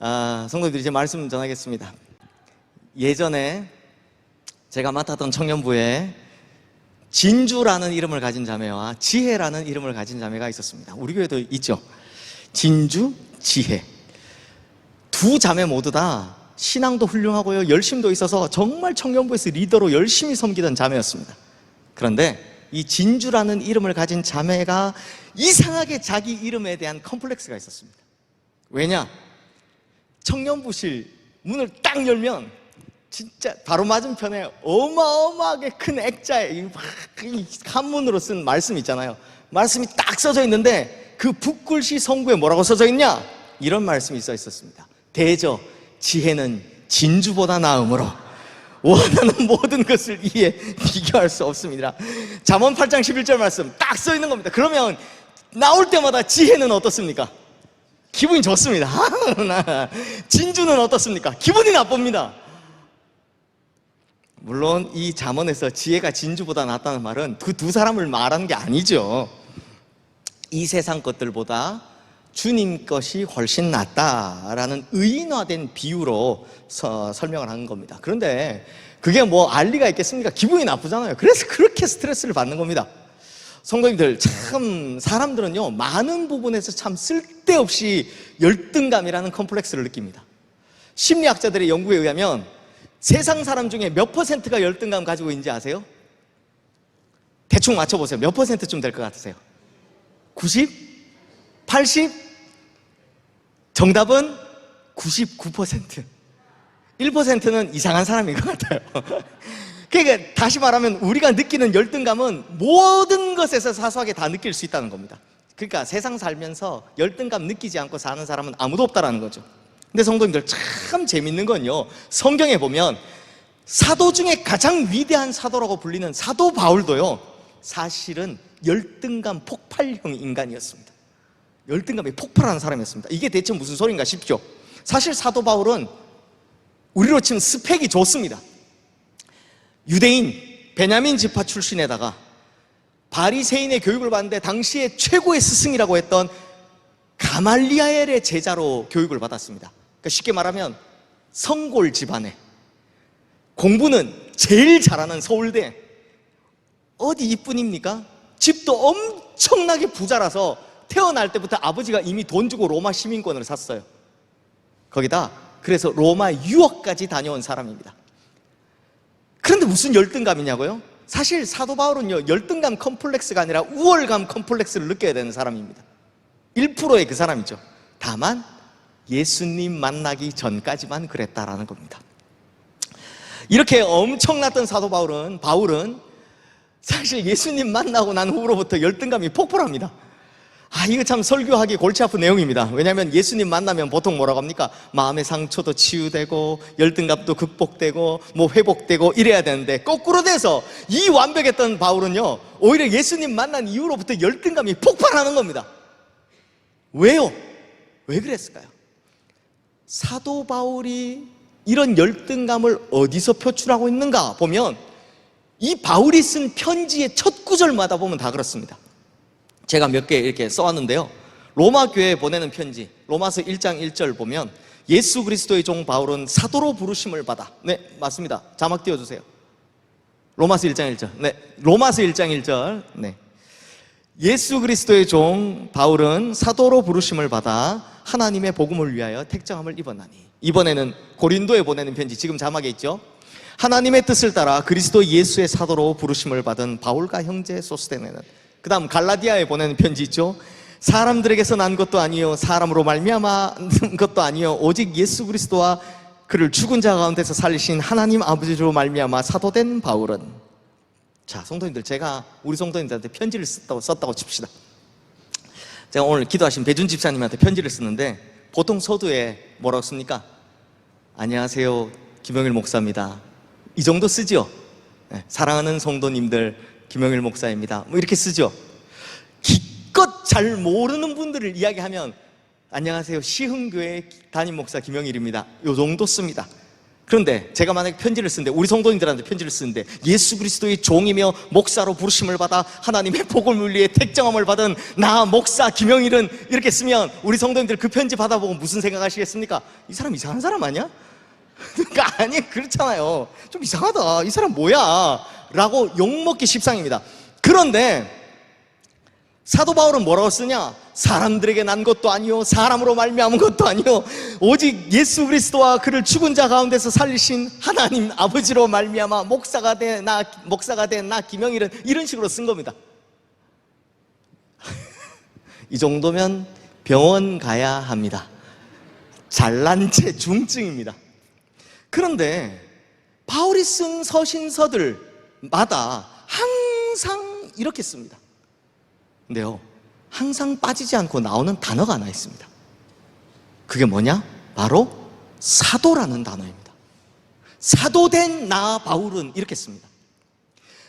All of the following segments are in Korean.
아, 성도들이 이제 말씀 전하겠습니다. 예전에 제가 맡았던 청년부에 진주라는 이름을 가진 자매와 지혜라는 이름을 가진 자매가 있었습니다. 우리 교회도 있죠. 진주, 지혜. 두 자매 모두 다 신앙도 훌륭하고요. 열심도 있어서 정말 청년부에서 리더로 열심히 섬기던 자매였습니다. 그런데 이 진주라는 이름을 가진 자매가 이상하게 자기 이름에 대한 컴플렉스가 있었습니다. 왜냐? 청년부실 문을 딱 열면 진짜 바로 맞은편에 어마어마하게 큰 액자에 한문으로 쓴 말씀 있잖아요. 말씀이 딱 써져 있는데 그 붓글씨 성구에 뭐라고 써져 있냐? 이런 말씀이 써 있었습니다. 대저 지혜는 진주보다 나음으로 원하는 모든 것을 이에 비교할 수 없습니다. 잠언 8장 11절 말씀 딱 써 있는 겁니다. 그러면 나올 때마다 지혜는 어떻습니까? 기분이 좋습니다. 나 진주는 어떻습니까? 기분이 나쁩니다. 물론 이 잠언에서 지혜가 진주보다 낫다는 말은 그 두 사람을 말하는 게 아니죠. 이 세상 것들보다 주님 것이 훨씬 낫다라는 의인화된 비유로 서- 설명을 하는 겁니다. 그런데 그게 뭐 알리가 있겠습니까? 기분이 나쁘잖아요. 그래서 그렇게 스트레스를 받는 겁니다. 성도님들 참 사람들은요 많은 부분에서 참 쓸데없이 열등감이라는 컴플렉스를 느낍니다. 심리학자들의 연구에 의하면 세상 사람 중에 몇 퍼센트가 열등감 가지고 있는지 아세요? 대충 맞춰보세요. 몇 퍼센트쯤 될 것 같으세요? 90? 80? 정답은 99%. 1%는 이상한 사람인 것 같아요. 그러니까 다시 말하면 우리가 느끼는 열등감은 모든 것에서 사소하게 다 느낄 수 있다는 겁니다. 그러니까 세상 살면서 열등감 느끼지 않고 사는 사람은 아무도 없다라는 거죠. 근데 성도님들 참 재밌는 건요. 성경에 보면 사도 중에 가장 위대한 사도라고 불리는 사도 바울도요. 사실은 열등감 폭발형 인간이었습니다. 열등감이 폭발하는 사람이었습니다. 이게 대체 무슨 소린가 싶죠. 사실 사도 바울은 우리로 치면 스펙이 좋습니다. 유대인 베냐민 지파 출신에다가 바리새인의 교육을 받는데 당시에 최고의 스승이라고 했던 가말리아엘의 제자로 교육을 받았습니다. 그러니까 쉽게 말하면 성골 집안에 공부는 제일 잘하는 서울대 어디 이뿐입니까? 집도 엄청나게 부자라서 태어날 때부터 아버지가 이미 돈 주고 로마 시민권을 샀어요. 거기다 그래서 로마 유학까지 다녀온 사람입니다. 그런데 무슨 열등감이냐고요? 사실 사도 바울은요 열등감 컴플렉스가 아니라 우월감 컴플렉스를 느껴야 되는 사람입니다. 1%의 그 사람이죠. 다만 예수님 만나기 전까지만 그랬다라는 겁니다. 이렇게 엄청났던 사도 바울은 바울은 사실 예수님 만나고 난 후로부터 열등감이 폭발합니다. 아, 이거 참 설교하기 골치 아픈 내용입니다. 왜냐하면 예수님 만나면 보통 뭐라고 합니까? 마음의 상처도 치유되고, 열등감도 극복되고, 뭐 회복되고 이래야 되는데, 거꾸로 돼서 이 완벽했던 바울은요, 오히려 예수님 만난 이후로부터 열등감이 폭발하는 겁니다. 왜요? 왜 그랬을까요? 사도 바울이 이런 열등감을 어디서 표출하고 있는가 보면, 이 바울이 쓴 편지의 첫 구절마다 보면 다 그렇습니다. 제가 몇 개 이렇게 써왔는데요. 로마 교회에 보내는 편지, 로마서 1장 1절 보면 예수 그리스도의 종 바울은 사도로 부르심을 받아. 네, 맞습니다. 자막 띄워주세요. 로마서 1장 1절. 네, 로마서 1장 1절. 네. 예수 그리스도의 종 바울은 사도로 부르심을 받아 하나님의 복음을 위하여 택정함을 입었나니. 이번에는 고린도에 보내는 편지, 지금 자막에 있죠. 하나님의 뜻을 따라 그리스도 예수의 사도로 부르심을 받은 바울과 형제 소스데네는 그 다음 갈라디아에 보내는 편지 있죠. 사람들에게서 난 것도 아니요 사람으로 말미암아 것도 아니요 오직 예수 그리스도와 그를 죽은 자 가운데서 살리신 하나님 아버지로 말미암아 사도된 바울은 자 성도님들 제가 우리 성도님들한테 편지를 썼다고, 썼다고 칩시다. 제가 오늘 기도하신 배준 집사님한테 편지를 쓰는데 보통 서두에 뭐라고 씁니까? 안녕하세요 김영일 목사입니다. 이 정도 쓰죠. 네, 사랑하는 성도님들 김영일 목사입니다. 뭐 이렇게 쓰죠. 기껏 잘 모르는 분들을 이야기하면 안녕하세요 시흥교회 담임 목사 김영일입니다. 요 정도 씁니다. 그런데 제가 만약에 편지를 쓰는데 우리 성도님들한테 편지를 쓰는데 예수 그리스도의 종이며 목사로 부르심을 받아 하나님의 복음을 위해 택정함을 받은 나 목사 김영일은 이렇게 쓰면 우리 성도님들 그 편지 받아보고 무슨 생각하시겠습니까? 이 사람 이상한 사람 아니야? 그러니까 아니 그렇잖아요. 좀 이상하다. 이 사람 뭐야? 라고 욕먹기 십상입니다. 그런데 사도 바울은 뭐라고 쓰냐? 사람들에게 난 것도 아니요 사람으로 말미암은 것도 아니요 오직 예수 그리스도와 그를 죽은 자 가운데서 살리신 하나님 아버지로 말미암아 목사가 된나 목사가 된나 김영일은 이런 식으로 쓴 겁니다. 이 정도면 병원 가야 합니다. 잘난 체 중증입니다. 그런데 바울이 쓴 서신서들 마다 항상 이렇게 씁니다. 근데요, 항상 빠지지 않고 나오는 단어가 하나 있습니다. 그게 뭐냐? 바로 사도라는 단어입니다. 사도된 나 바울은 이렇게 씁니다.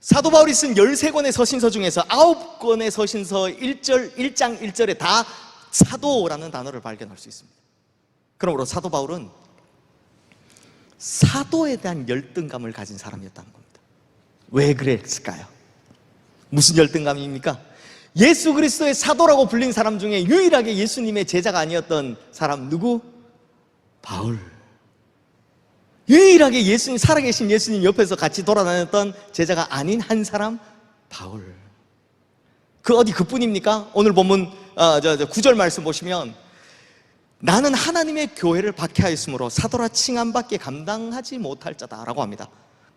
사도 바울이 쓴 13권의 서신서 중에서 9권의 서신서 1절, 1장 1절에 다 사도라는 단어를 발견할 수 있습니다. 그러므로 사도 바울은 사도에 대한 열등감을 가진 사람이었다는 겁니다. 왜 그랬을까요? 무슨 열등감입니까? 예수 그리스도의 사도라고 불린 사람 중에 유일하게 예수님의 제자가 아니었던 사람 누구? 바울. 유일하게 예수님 살아계신 예수님 옆에서 같이 돌아다녔던 제자가 아닌 한 사람 바울. 그 어디 그뿐입니까? 오늘 본문 어, 저, 저 9절 말씀 보시면 나는 하나님의 교회를 박해하였으므로 사도라 칭함밖에 감당하지 못할 자다라고 합니다.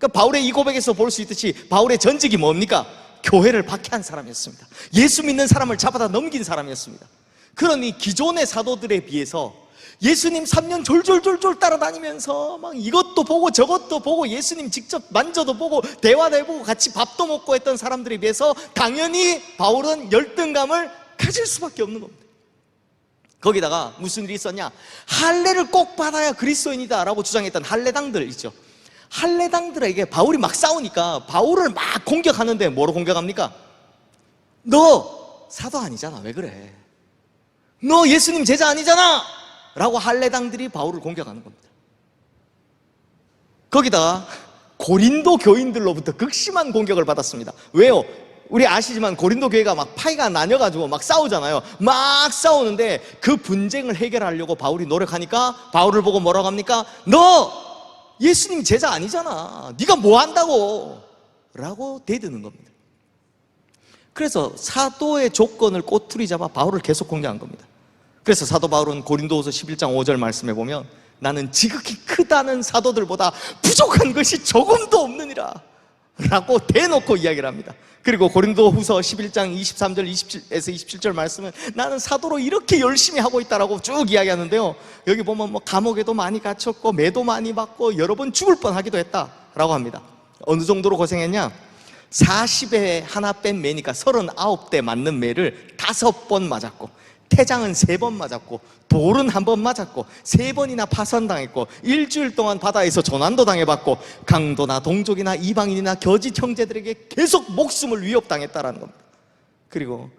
그러니까 바울의 이 고백에서 볼 수 있듯이 바울의 전직이 뭡니까? 교회를 박해한 사람이었습니다. 예수 믿는 사람을 잡아다 넘긴 사람이었습니다. 그러니 기존의 사도들에 비해서 예수님 3년 졸졸졸졸 따라다니면서 막 이것도 보고 저것도 보고 예수님 직접 만져도 보고 대화도 해보고 같이 밥도 먹고 했던 사람들에 비해서 당연히 바울은 열등감을 가질 수밖에 없는 겁니다. 거기다가 무슨 일이 있었냐? 할례를 꼭 받아야 그리스도인이다라고 주장했던 할례당들 있죠. 할례당들에게 바울이 막 싸우니까 바울을 막 공격하는데 뭐로 공격합니까? 너 사도 아니잖아. 왜 그래? 너 예수님 제자 아니잖아. 라고 할례당들이 바울을 공격하는 겁니다. 거기다가 고린도 교인들로부터 극심한 공격을 받았습니다. 왜요? 우리 아시지만 고린도 교회가 막 파이가 나뉘어가지고 막 싸우잖아요. 막 싸우는데 그 분쟁을 해결하려고 바울이 노력하니까 바울을 보고 뭐라고 합니까? 너 예수님 제자 아니잖아. 네가 뭐 한다고? 라고 대드는 겁니다. 그래서 사도의 조건을 꼬투리 잡아 바울을 계속 공격한 겁니다. 그래서 사도 바울은 고린도후서 11장 5절 말씀에 보면 나는 지극히 크다는 사도들보다 부족한 것이 조금도 없느니라 라고 대놓고 이야기를 합니다. 그리고 고린도 후서 11장 23절 27에서 27절 말씀은 나는 사도로 이렇게 열심히 하고 있다라고 쭉 이야기하는데요. 여기 보면 뭐 감옥에도 많이 갇혔고 매도 많이 받고 여러 번 죽을 뻔 하기도 했다라고 합니다. 어느 정도로 고생했냐? 40에 하나 뺀 매니까 39대 맞는 매를 다섯 번 맞았고 태장은 세 번 맞았고 돌은 한 번 맞았고 세 번이나 파선당했고 일주일 동안 바다에서 조난도 당해봤고 강도나 동족이나 이방인이나 거짓 형제들에게 계속 목숨을 위협당했다라는 겁니다. 그리고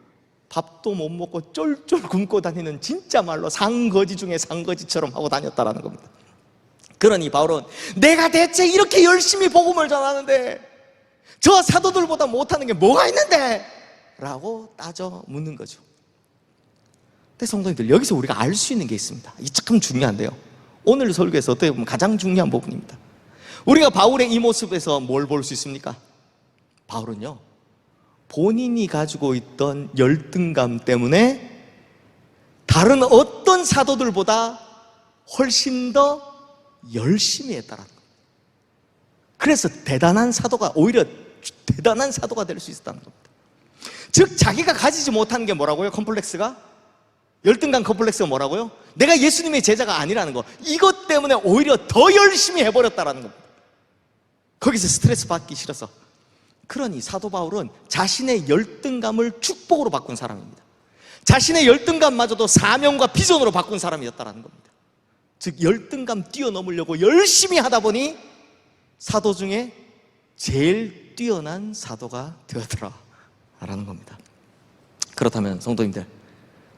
밥도 못 먹고 쫄쫄 굶고 다니는 진짜 말로 상거지 중에 상거지처럼 하고 다녔다라는 겁니다. 그러니 바울은 내가 대체 이렇게 열심히 복음을 전하는데 저 사도들보다 못하는 게 뭐가 있는데? 라고 따져 묻는 거죠. 근데 성도님들 여기서 우리가 알 수 있는 게 있습니다. 이 참 중요한데요. 오늘 설교에서 어떻게 보면 가장 중요한 부분입니다. 우리가 바울의 이 모습에서 뭘 볼 수 있습니까? 바울은요. 본인이 가지고 있던 열등감 때문에 다른 어떤 사도들보다 훨씬 더 열심히 했다라는 겁니다. 그래서 대단한 사도가 오히려 대단한 사도가 될 수 있었다는 겁니다. 즉 자기가 가지지 못하는 게 뭐라고요? 컴플렉스가 열등감 컴플렉스가 뭐라고요? 내가 예수님의 제자가 아니라는 거. 이것 때문에 오히려 더 열심히 해버렸다라는 겁니다. 거기서 스트레스 받기 싫어서. 그러니 사도 바울은 자신의 열등감을 축복으로 바꾼 사람입니다. 자신의 열등감마저도 사명과 비전으로 바꾼 사람이었다라는 겁니다. 즉 열등감 뛰어넘으려고 열심히 하다 보니 사도 중에 제일 뛰어난 사도가 되었더라 라는 겁니다. 그렇다면 성도님들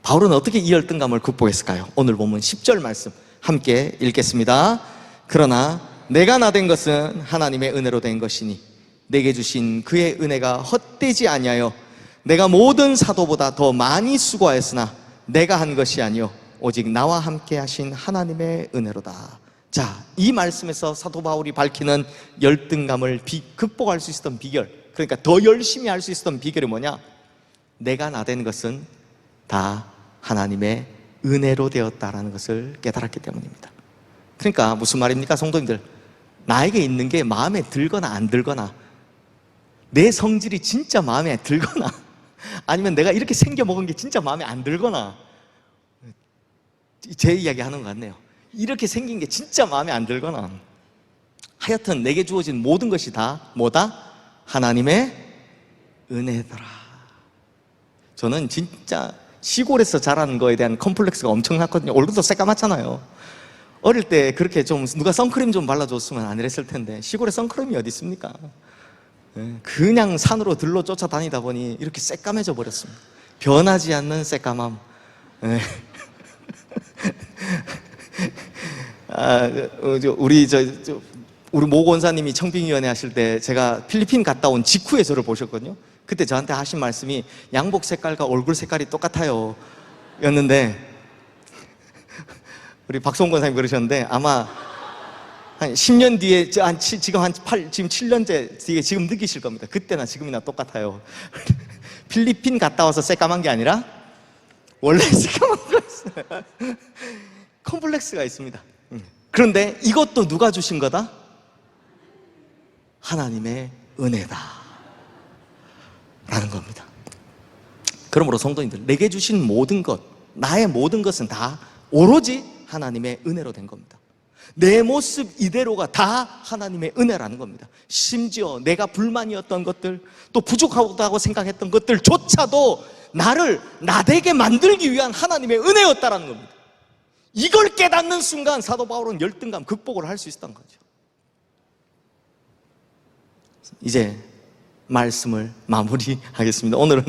바울은 어떻게 이 열등감을 극복했을까요? 오늘 보면 10절 말씀 함께 읽겠습니다. 그러나 내가 나 된 것은 하나님의 은혜로 된 것이니 내게 주신 그의 은혜가 헛되지 아니하여 내가 모든 사도보다 더 많이 수고하였으나 내가 한 것이 아니요 오직 나와 함께 하신 하나님의 은혜로다. 자, 이 말씀에서 사도 바울이 밝히는 열등감을 비- 극복할 수 있었던 비결, 그러니까 더 열심히 할 수 있었던 비결이 뭐냐? 내가 나 된 것은 다 하나님의 은혜로 되었다라는 것을 깨달았기 때문입니다. 그러니까 무슨 말입니까, 성도님들? 나에게 있는 게 마음에 들거나 안 들거나 내 성질이 진짜 마음에 들거나 아니면 내가 이렇게 생겨 먹은 게 진짜 마음에 안 들거나 제 이야기 하는 것 같네요. 이렇게 생긴 게 진짜 마음에 안 들거나 하여튼 내게 주어진 모든 것이 다 뭐다? 하나님의 은혜더라. 저는 진짜 시골에서 자란 거에 대한 컴플렉스가 엄청났거든요. 얼굴도 새까맣잖아요. 어릴 때 그렇게 좀 누가 선크림 좀 발라줬으면 안 이랬을 텐데 시골에 선크림이 어디 있습니까? 예, 그냥 산으로 들러 쫓아다니다 보니 이렇게 새까매져 버렸습니다. 변하지 않는 새까맘. 예. 아, 어, 저, 우리 저, 저 우리 모 권사님이 청빙위원회 하실 때 제가 필리핀 갔다 온 직후에 저를 보셨거든요. 그때 저한테 하신 말씀이 양복 색깔과 얼굴 색깔이 똑같아요. 였는데 우리 박성권 권사님 그러셨는데 아마 한 10년 뒤에 저한 치- 지금 한 8, 지금 7년째 뒤에 지금 느끼실 겁니다. 그때나 지금이나 똑같아요. 필리핀 갔다 와서 새까만 게 아니라 원래 새까만 거였어요. 컴플렉스가 있습니다. 음. 그런데 이것도 누가 주신 거다? 하나님의 은혜다. 라는 겁니다. 그러므로 성도님들, 내게 주신 모든 것, 나의 모든 것은 다 오로지 하나님의 은혜로 된 겁니다. 내 모습 이대로가 다 하나님의 은혜라는 겁니다. 심지어 내가 불만이었던 것들, 또 부족하다고 생각했던 것들조차도 나를 나되게 만들기 위한 하나님의 은혜였다라는 겁니다. 이걸 깨닫는 순간 사도 바울은 열등감 극복을 할 수 있었던 거죠. 이제 말씀을 마무리하겠습니다. 오늘은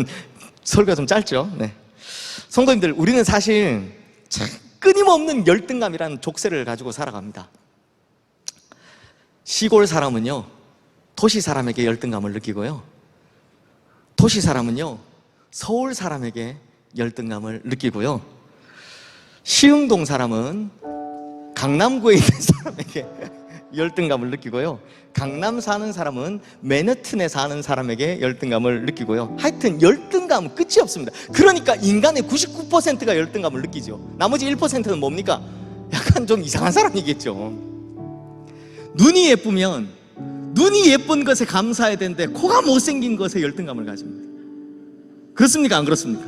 설교가 좀 짧죠. 네. 성도님들, 우리는 사실 참 끊임없는 열등감이라는 족쇄를 가지고 살아갑니다. 시골 사람은요, 도시 사람에게 열등감을 느끼고요. 도시 사람은요, 서울 사람에게 열등감을 느끼고요. 시흥동 사람은 강남구에 있는 사람에게 열등감을 느끼고요. 강남 사는 사람은 맨해튼에 사는 사람에게 열등감을 느끼고요. 하여튼 열등감은 끝이 없습니다. 그러니까 인간의 99%가 열등감을 느끼죠. 나머지 1%는 뭡니까? 약간 좀 이상한 사람이겠죠. 눈이 예쁘면 눈이 예쁜 것에 감사해야 되는데 코가 못생긴 것에 열등감을 가집니다. 그렇습니까? 안 그렇습니까?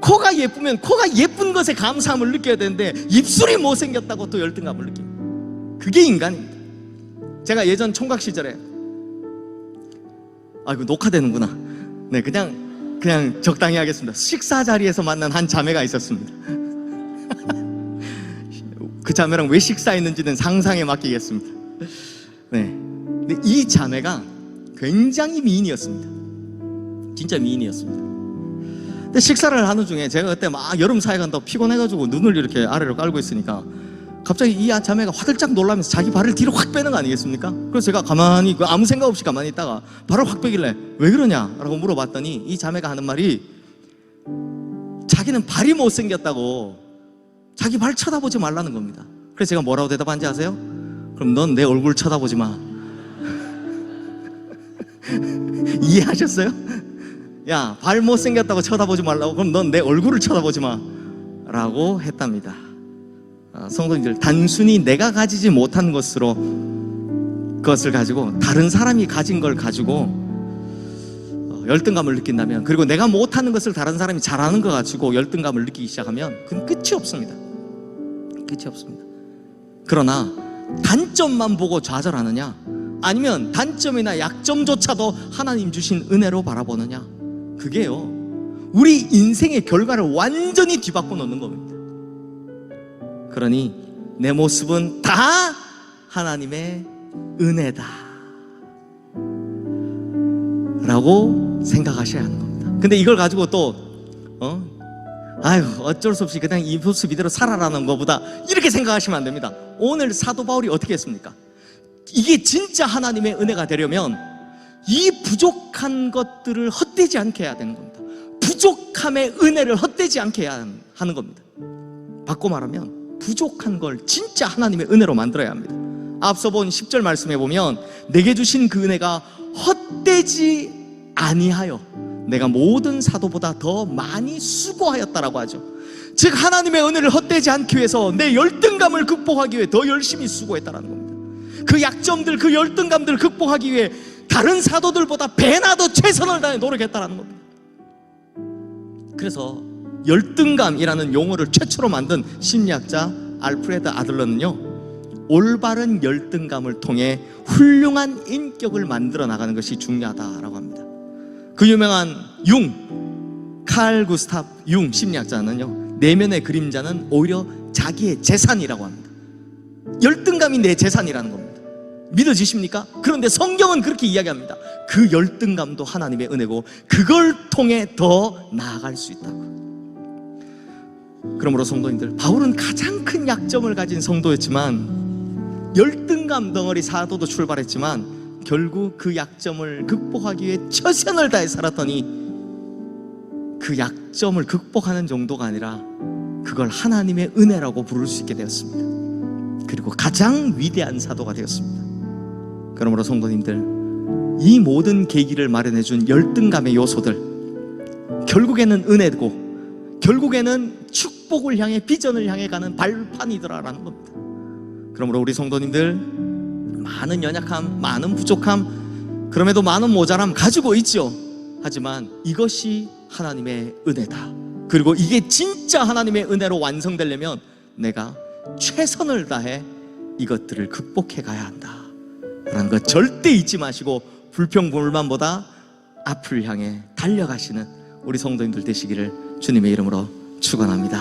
코가 예쁘면 코가 예쁜 것에 감사함을 느껴야 되는데 입술이 못생겼다고 또 열등감을 느낍니다. 그게 인간입니다. 제가 예전 총각 시절에 아 이거 녹화되는구나. 네 그냥 그냥 적당히 하겠습니다. 식사 자리에서 만난 한 자매가 있었습니다. 그 자매랑 왜 식사했는지는 상상에 맡기겠습니다. 네. 근데 이 자매가 굉장히 미인이었습니다. 진짜 미인이었습니다. 근데 식사를 하는 중에 제가 그때 막 여름 사회 간다고 피곤해가지고 눈을 이렇게 아래로 깔고 있으니까 갑자기 이 자매가 화들짝 놀라면서 자기 발을 뒤로 확 빼는 거 아니겠습니까? 그래서 제가 가만히 그 아무 생각 없이 가만히 있다가 발을 확 빼길래 왜 그러냐라고 물어봤더니 이 자매가 하는 말이 자기는 발이 못생겼다고 자기 발 쳐다보지 말라는 겁니다. 그래서 제가 뭐라고 대답한지 아세요? 그럼 넌 내 얼굴 쳐다보지 마. 이해하셨어요? 야, 발 못생겼다고 쳐다보지 말라고 그럼 넌 내 얼굴을 쳐다보지 마. 라고 했답니다. 아, 성도님들, 단순히 내가 가지지 못한 것으로 그것을 가지고 다른 사람이 가진 걸 가지고 어, 열등감을 느낀다면 그리고 내가 못하는 것을 다른 사람이 잘하는 것 가지고 열등감을 느끼기 시작하면 그건 끝이 없습니다. 끝이 없습니다. 그러나 단점만 보고 좌절하느냐 아니면 단점이나 약점조차도 하나님 주신 은혜로 바라보느냐 그게요 우리 인생의 결과를 완전히 뒤바꿔 놓는 겁니다. 그러니 내 모습은 다 하나님의 은혜다. 라고 생각하셔야 하는 겁니다. 근데 이걸 가지고 또, 어? 아유, 어쩔 수 없이 그냥 이 모습 이대로 살아라는 것보다 이렇게 생각하시면 안 됩니다. 오늘 사도 바울이 어떻게 했습니까? 이게 진짜 하나님의 은혜가 되려면 이 부족한 것들을 헛되지 않게 해야 되는 겁니다. 부족함의 은혜를 헛되지 않게 해야 하는 겁니다. 바꿔 말하면 부족한 걸 진짜 하나님의 은혜로 만들어야 합니다. 앞서 본 10절 말씀에 보면 내게 주신 그 은혜가 헛되지 아니하여 내가 모든 사도보다 더 많이 수고하였다라고 하죠. 즉 하나님의 은혜를 헛되지 않기 위해서 내 열등감을 극복하기 위해 더 열심히 수고했다라는 겁니다. 그 약점들, 그 열등감들을 극복하기 위해 다른 사도들보다 배나 더 최선을 다해 노력했다라는 겁니다. 그래서 열등감이라는 용어를 최초로 만든 심리학자 알프레드 아들러는요. 올바른 열등감을 통해 훌륭한 인격을 만들어 나가는 것이 중요하다라고 합니다. 그 유명한 융, 칼 구스탑 융 심리학자는요. 내면의 그림자는 오히려 자기의 재산이라고 합니다. 열등감이 내 재산이라는 겁니다. 믿어지십니까? 그런데 성경은 그렇게 이야기합니다. 그 열등감도 하나님의 은혜고 그걸 통해 더 나아갈 수 있다고. 그러므로 성도님들, 바울은 가장 큰 약점을 가진 성도였지만 열등감 덩어리 사도도 출발했지만 결국 그 약점을 극복하기 위해 최선을 다해 살았더니 그 약점을 극복하는 정도가 아니라 그걸 하나님의 은혜라고 부를 수 있게 되었습니다. 그리고 가장 위대한 사도가 되었습니다. 그러므로 성도님들, 이 모든 계기를 마련해 준 열등감의 요소들 결국에는 은혜고 결국에는 축복을 향해 비전을 향해 가는 발판이더라라는 겁니다. 그러므로 우리 성도님들 많은 연약함, 많은 부족함, 그럼에도 많은 모자람 가지고 있죠. 하지만 이것이 하나님의 은혜다. 그리고 이게 진짜 하나님의 은혜로 완성되려면 내가 최선을 다해 이것들을 극복해 가야 한다. 라는 것 절대 잊지 마시고 불평불만보다 앞을 향해 달려가시는 우리 성도님들 되시기를 주님의 이름으로 축원합니다.